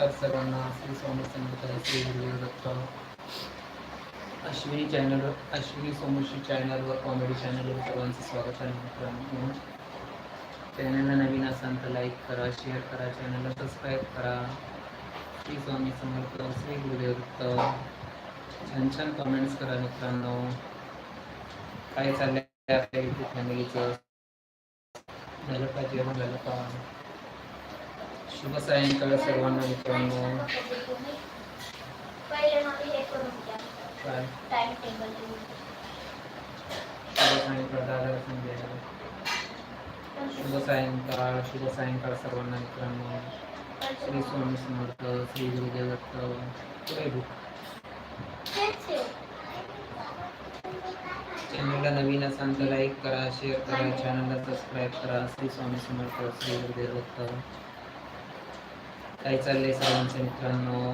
नमस्कार सर्वांना. श्री स्वामी समर्थ श्री दत्त. अश्विनी चॅनल अश्विनी सोमशी चॅनलवर कॉमेडी चॅनलवर सर्वांचं स्वागत आहे मित्रांनो. चॅनलला नवीन असाल तर लाईक करा शेअर करा चॅनलला सबस्क्राईब करा. श्री स्वामी समर्थ श्री गुरुदेव छान छान कमेंट्स करा मित्रांनो. काय चाललंय आपल्या युट्यूब फॅमिलीचं झालं का जेवण? झालं का? शुभ सायंकाळ सर्वांना मित्रांनो हे शुभ सायंकाळ शुभ सायंकाळ सर्वांना मित्रांनो श्री स्वामी समर्थ श्री गुरुदेव दत्त चॅनलला नवीन असाल तर लाईक करा शेअर करा चॅनलला सबस्क्राईब करा श्री स्वामी समर्थ श्री गुरुदेव दत्त काय चाललंय सर्वांचं मित्रांनो?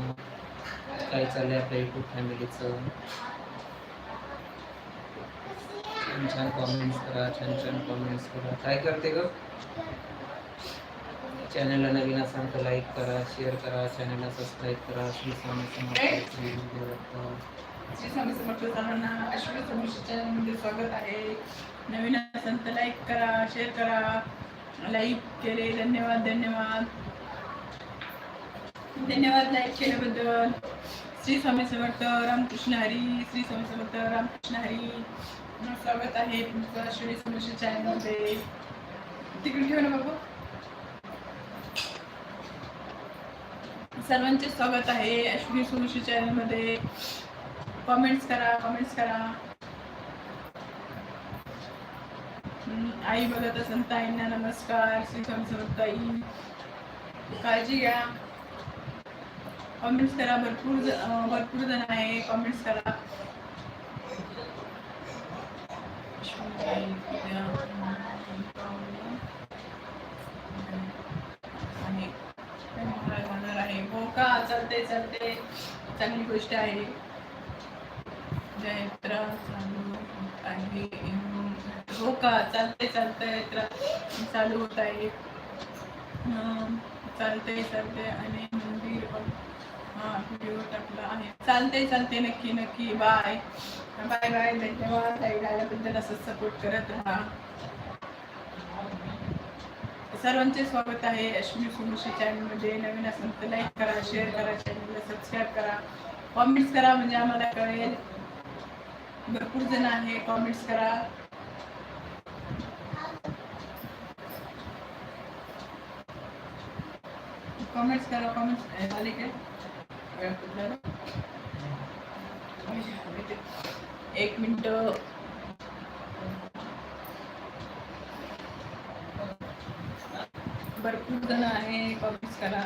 काय चाललंय आपल्या युट्यूब फॅमिलीचं छान छान कॉमेंट्स करा छान छान कॉमेंट्स करा. काय करते ग? चॅनलला नवीन असाल तर लाईक करा शेअर करा चॅनलला सबस्क्राईब करा. श्री स्वामी समर्थ श्री स्वामी समर्थ सर्वांना अश्विनी चॅनलमध्ये स्वागत आहे. नवीन असेल तर लाईक करा शेअर करा. लाईक केले धन्यवाद धन्यवाद. धन्यवाद लाईक केल्याबद्दल श्री स्वामी समर्थ रामकृष्ण हरी. श्री स्वामी समर्थ रामकृष्ण हरी. स्वागत आहे तुमचं श्री समर्थ चॅनलमध्ये. तिकडे ठेव ना बाबू. सर्वांचे स्वागत आहे अश्विनी सुरुशी चॅनलमध्ये. कमेंट्स करा कमेंट्स करा. आई बघत असंत ताईंना नमस्कार. श्री स्वामी समर्थ आई. काळजी घ्या. कमेंट्स करा भरपूर भरपूर जण आहे कमेंट्स करा. आहे. हो का? चालते चालते चांगली गोष्ट आहे. जयत्रा हो चालू होत आहे. हो का? चालते चालते यात्रा चालू होत आहे. चालते चालते आणि मंदिर व्हिडिओ टाकला आहे. चालते चालते नक्की नक्की. बाय बाय बाय धन्यवाद. ताई आल्याबद्दल असंच सपोर्ट करत राहा. सर्वांचे स्वागत आहे अश्विनी सुमुशी चॅनलमध्ये नवीन असेल तर लाईक करा शेअर करा चॅनलला सबस्क्राईब करा. कॉमेंट्स करा म्हणजे आम्हाला कळेल. भरपूर जण आहे. कॉमेंट्स करा. कॉमेंट्स करा कॉमेंट्स झाले काय एक मिनिट. भरपूर जण आहे कॉमेंट्स करा.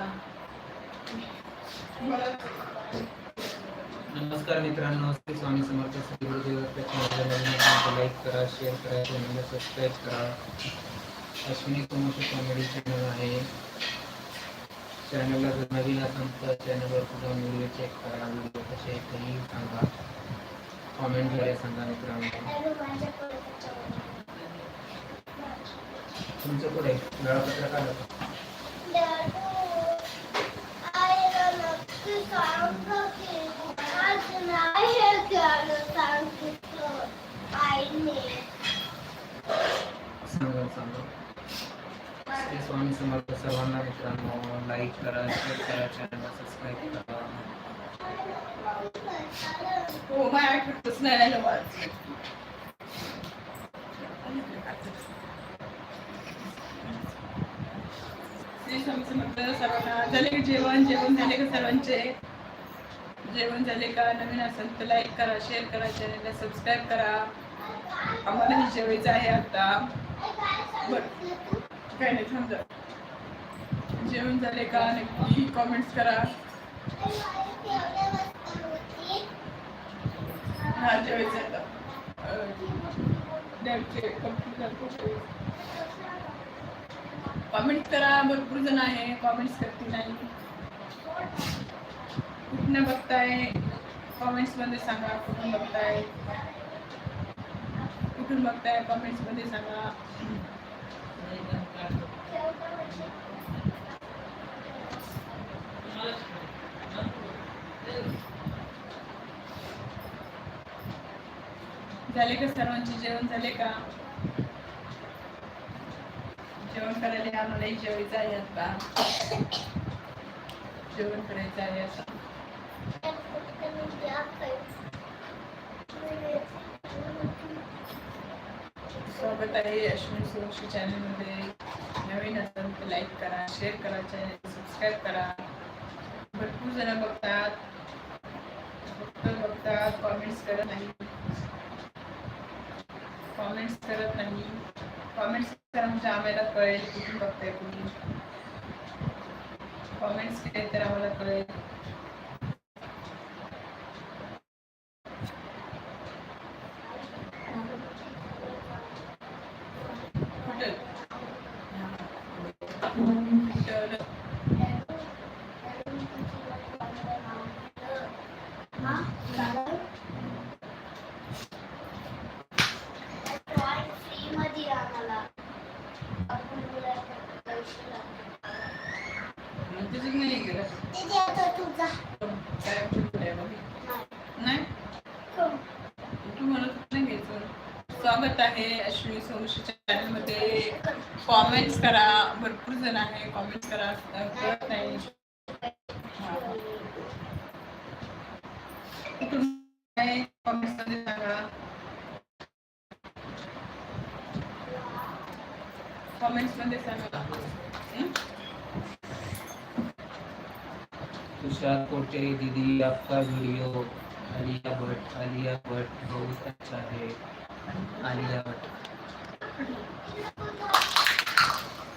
नमस्कार मित्रांनो, श्री स्वामी समर्थ श्री गुरुदेव. लाईक करा शेअर करा चॅनलला सबस्क्राईब करा. अश्विनी कुमार कॉमेडी चॅनल आहे. चॅनलला जर नवीन असेल तर चॅनलवर सुद्धा व्हिडिओ चेक करा. व्हिडिओ कसे काही सांगा. कॉमेंट वगैरे सांगा मित्रांनो. तुमचं कुठे? वेळापत्र काढा सांगा सांगा. श्री स्वामी समर्थ सर्वांना मित्रांनो लाईक करा शेअर करा चॅनल सबस्क्राईब करा. हो माझ्या आठवतच नाही श्री स्वामी समर्थ सर्वांना झाले का जेवण? जेवण झाले का सर्वांचे? जेवण झाले का? नवीन असेल तर लाईक करा शेअर करा चॅनलला सबस्क्राईब करा. आम्हाला जेवायचं आहे आता. बरं. काय नाही समजा जेवण झाले का कॉमेंट्स करा हा जेवायचं आता लॅबचे कम्प्युटर कॉमेंट करा भरपूर जण आहे कॉमेंट्स करते नाही. कुठनं बघताय कॉमेंट्स मध्ये सांगा कुठून बघताय कुठून बघताय कॉमेंट्स मध्ये सांगा. झाले का सर्वांचे जेवण? झाले का? जेवण करायला आम्हालाही जेवायचं आहे आता. जेवण करायचं आहे असं स्वागत आहे अश्विनी सुरक्षी चॅनलमध्ये नवीन असेल तर लाईक करा शेअर करा चॅनल सबस्क्राईब करा. भरपूर जण बघतात. फक्त बघतात कॉमेंट्स करत नाही. कॉमेंट्स करत नाही. कॉमेंट्स करा म्हणजे आम्हाला कळेल कुठून बघताय तुम्ही. कॉमेंट्स केले तर आम्हाला कळेल कुठं कुठं फ्री मध्ये आम्हाला आपण मुलांना पैसे लागतात. तुझं नाही गेलं दीदी आता तुझा काय कुठं नाही तू म्हणत नाही घ्यायचं स्वागत आहे अश्विनी सोमशीच्या चॅनलमध्ये कॉमेंट्स करा भरपूर जण आहे कॉमेंट्स करा अं, कळत नाही कॉमेंट्समध्ये सांगा कॉमेंट्समध्ये सांगा तुषार कोटे दीदी, आपका वीडियो आलिया भट्ट आलिया भट्ट बहुत अच्छा है। आलिया भट्ट।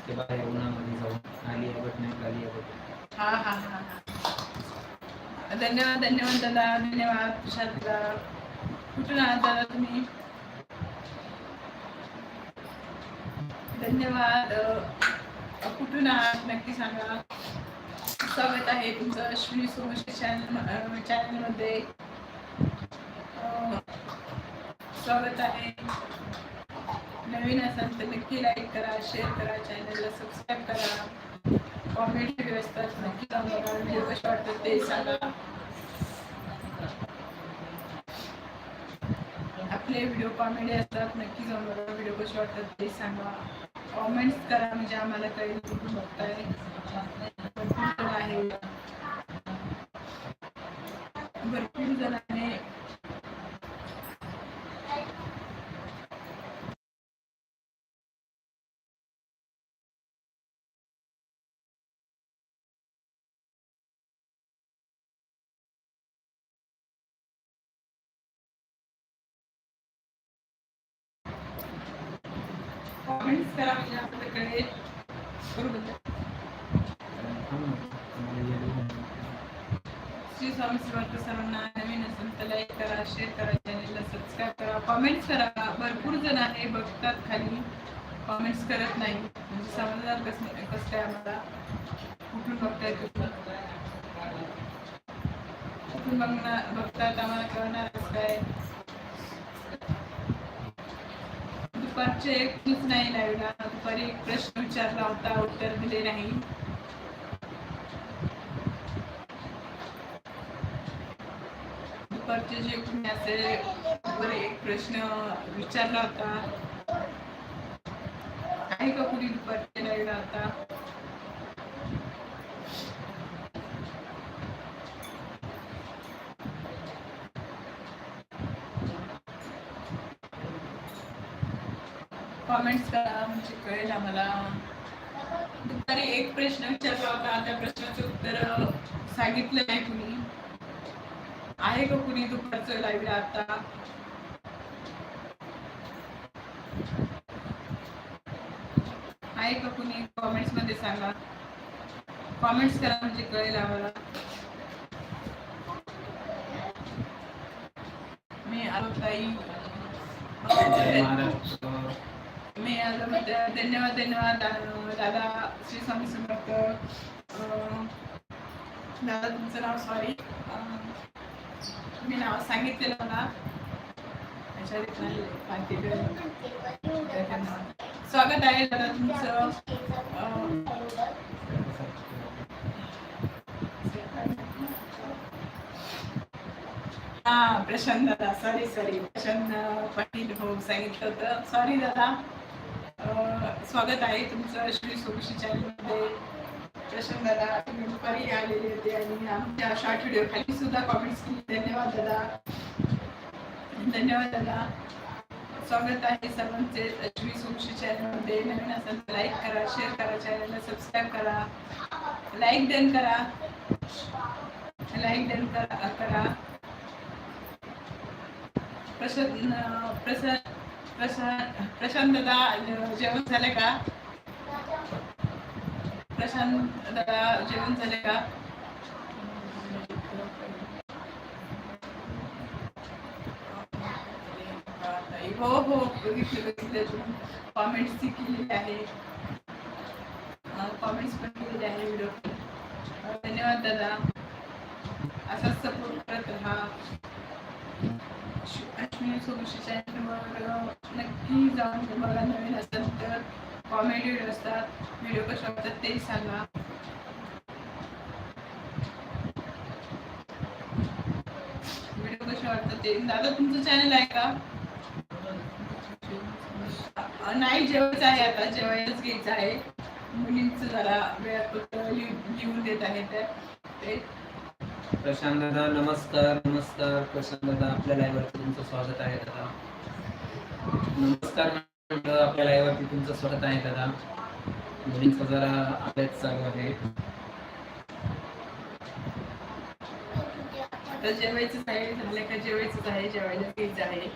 ते बाहेर उन्हामध्ये जाऊन आलिया भट्ट नाही, आलिया भट्ट। हा हा हा हा। धन्यवाद धन्यवाद दादा, धन्यवाद तुषार दादा। कुठून आहात दादा तुम्ही। धन्यवाद। कुठून आहात नक्की सांगा। स्वागत आहे तुमचं अश्विनी सोमशी चॅनल चॅनलमध्ये स्वागत आहे. नवीन असाल तर नक्की लाईक करा शेअर करा चॅनलला सबस्क्राईब करा. कॉमेंट व्हिडिओ असतात नक्की सांगा व्हिडिओ कसे वाटतात ते सांगा. आपले व्हिडिओ कॉमेडी असतात नक्की जाऊन बघा व्हिडिओ कसे वाटतात ते सांगा. कॉमेंट्स करा म्हणजे आम्हाला काही बघताय. आहे. भरपूर जणांनी कमेंट्स करा म्हणजे आपल्याकडे बरोबर. श्री स्वामी समर्थ सर्वांना नवीन असेल तर लाईक करा शेअर करा चॅनेलला सबस्क्राईब करा. कॉमेंट्स करा. भरपूर जण आहे बघतात खाली. कॉमेंट्स करत नाही. म्हणजे समजणार कसं कसं काय आम्हाला. कुठून बघताय कुठून कुठून बघणार बघतात आम्हाला कळणार कसं काय? दुपारचे एक नाही लाईव्हला दुपारी एक प्रश्न विचारला होता उत्तर दिले नाही. पेपरचे जे कोणी असे बरे एक प्रश्न विचारला होता. आहे का कुणी दुपारच्या नाही आता कॉमेंट्स करा म्हणजे कळेल आम्हाला. दुपारी एक प्रश्न विचारला होता त्या प्रश्नाचं उत्तर सांगितलं नाही कुणी आहे का कुणी दुपारचं लाईव्ह आता? आहे का कुणी कॉमेंट्समध्ये सांगा? कॉमेंट्स करा म्हणजे कळेल आम्हाला. मी आलो ताई. जय महाराष्ट्र मी आलो म्हणजे धन्यवाद धन्यवाद दादा श्री स्वामी समर्थ. अं, दादा तुमचं नाव सॉरी मी नाव सांगितलेलं मला स्वागत आहे दादा तुमचं. हा प्रशांत दादा. सॉरी सॉरी प्रशांत पाटील हो सांगितलं होतं. सॉरी दादा. स्वागत आहे तुमचं श्री सोबशी चॅनलमध्ये. प्रशांत दादा तुम्ही दुपारी आलेले होते आणि आमच्या शॉर्ट व्हिडिओ खाली सुद्धा कॉमेंट्स केली. धन्यवाद दादा. धन्यवाद दादा. स्वागत आहे सर्वांचे. अश्वी सोमशी चॅनलमध्ये नवीन असेल तर लाईक करा शेअर करा चॅनलला सबस्क्राईब करा. लाईक डन करा. लाईक डन करा करा. प्रशांत प्रशांत प्रशांत प्रशांत दादा जेवण झालं का? प्रशांत दादा जेवण झाले का? हो हो बघितले बघितले कॉमेंट्स केलेले आहे. कॉमेंट्स पण केलेले आहे व्हिडिओ धन्यवाद दादा. असाच सपोर्ट करत राहा. अश्विनी सोबत नक्की जाऊन तुम्हाला नवीन असेल तर. कॉमेडी व्हिडिओ असतात व्हिडिओ कसे वाटतात तेही सांगा. व्हिडिओ कसे वाटतात ते. दादा तुमचं चॅनल आहे का? नाही जेवायचं आहे आता. जेवायलाच घ्यायचं आहे. मुलींचं जरा वेळापत्र लिहून लिहून देत आहे तर ते. प्रशांत दादा नमस्कार नमस्कार. प्रशांत दादा आपल्या लाईव्ह वरती तुमचं स्वागत आहे दादा. नमस्कार आपल्या लाईव्हवरती तुमचं स्वागत आहे दादा? मुलींचा जरा अभ्यास चालू आहे. जेवायचंच आहे झालं का? जेवायचंच आहे जेवायला आहे.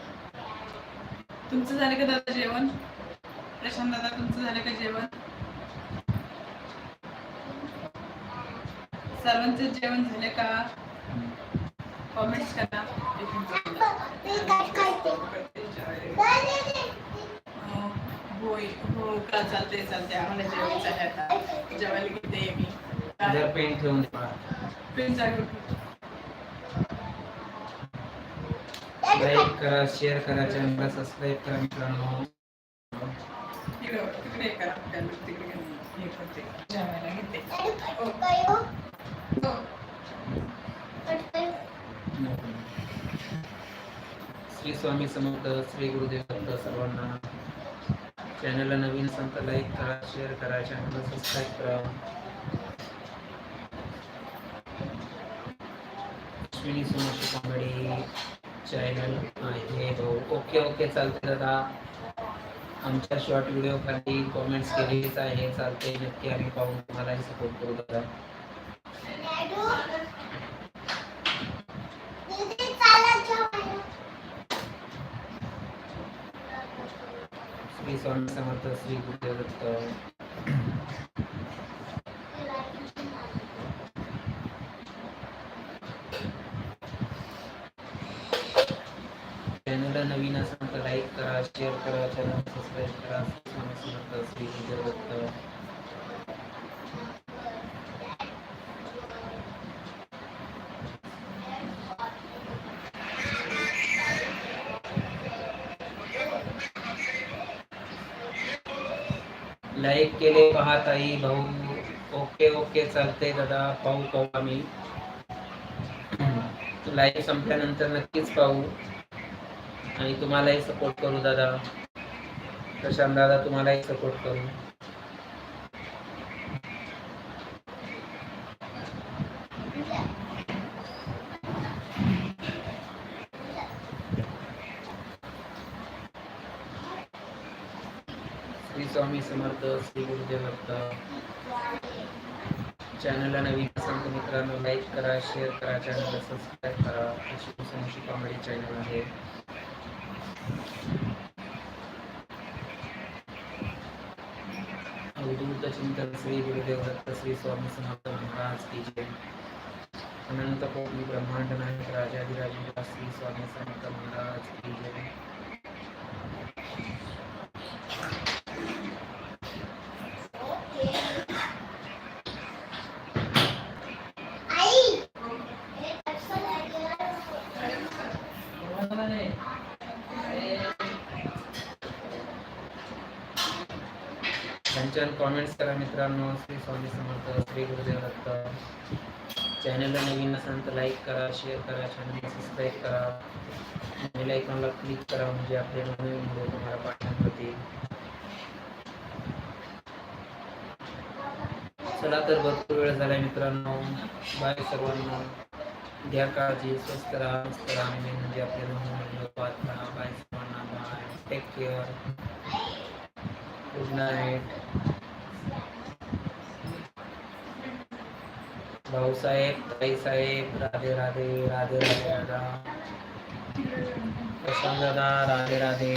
तुमचं झालं का दादा जेवण? प्रशांत दादा तुमचं झालं का जेवण? सर्वांचं जेवण झालं का? कॉमेंट्स करा. एक मिनिट. होय हो का चालते चालते आम्हाला जेवायचं आहे आता जेवायला घेते मी. जर पेन ठेवून पेन लाईक करा शेअर करा चॅनलला सबस्क्राईब करा मित्रांनो. तिकडे करा. तिकडे हे करते जेवायला घेते. श्री स्वामी समर्थ श्री गुरुदेव सर्वांना चॅनलला नवीन असाल तर लाईक करा शेअर करा चॅनलला सबस्क्राईब करा. अश्विनी सोमशी कॉमेडी चॅनल आहे हो. ओके ओके चालते दादा. आमच्या शॉर्ट व्हिडिओ खाली कॉमेंट्स केलेलीच आहे चालते नक्की आम्ही पाहून तुम्हालाही सपोर्ट करू दादा. श्री स्वामी समर्थ श्री गुरुदत्त। दत्त चॅनलला नवीन असाल तर लाईक करा, शेअर करा चॅनल सबस्क्राईब करा. श्री स्वामी समर्थ श्री गुरुदेव केले पाहत आई भाऊ. ओके ओके चालते दादा. पाहू पाहू आम्ही. लाईव्ह संपल्यानंतर नक्कीच पाहू. आणि तुम्हालाही सपोर्ट करू दादा. प्रशांत दादा तुम्हालाही सपोर्ट करू श्री स्वामी समर्थ श्री गुरुदेव दत्त चॅनलला नवीन असाल तर मित्रांनो लाईक करा शेअर करा चॅनलला सबस्क्राईब करा. अशी समोरची कॉमेडी चॅनल आहे. अवधूत चिंतन श्री गुरुदेव दत्त श्री स्वामी समर्थ महाराज की जय. अनंत कोटी ब्रह्मांड नायक राजाधिराज श्री स्वामी समर्थ महाराज की जय आई हे कसं लागलं? त्यांच्यावर कॉमेंट्स करा मित्रांनो. श्री स्वामी समर्थ श्री गुरुदेव दत्त चॅनलला नवीन असाल तर लाईक करा शेअर करा चॅनलला सबस्क्राईब करा. बेल आयकॉनला क्लिक करा म्हणजे आपले नवीन व्हिडिओ तुम्हाला पाठवण्यात होतील चला तर भरपूर वेळ झाला मित्रांनो. बाय सर्वांना. घ्या काळजी स्वस्त राहा मस्त राहा. म्हणजे आपले नवीन व्हिडिओ पाहत राहा बाय सर्वांना. Bye take care good night Bhausaheb ताईसाहेब राधे राधे राधे राधे दादा प्रशांत दादा, राधे राधे।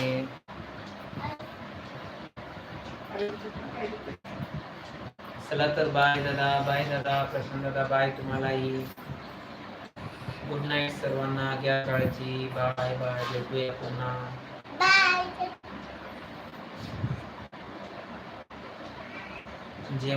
चला तर बाय दादा बाय दादा, प्रशांत दादा, बाय तुम्हालाही गुड नाईट सर्वांना घ्या काळजी, बाय बाय भेटूया पुन्हा।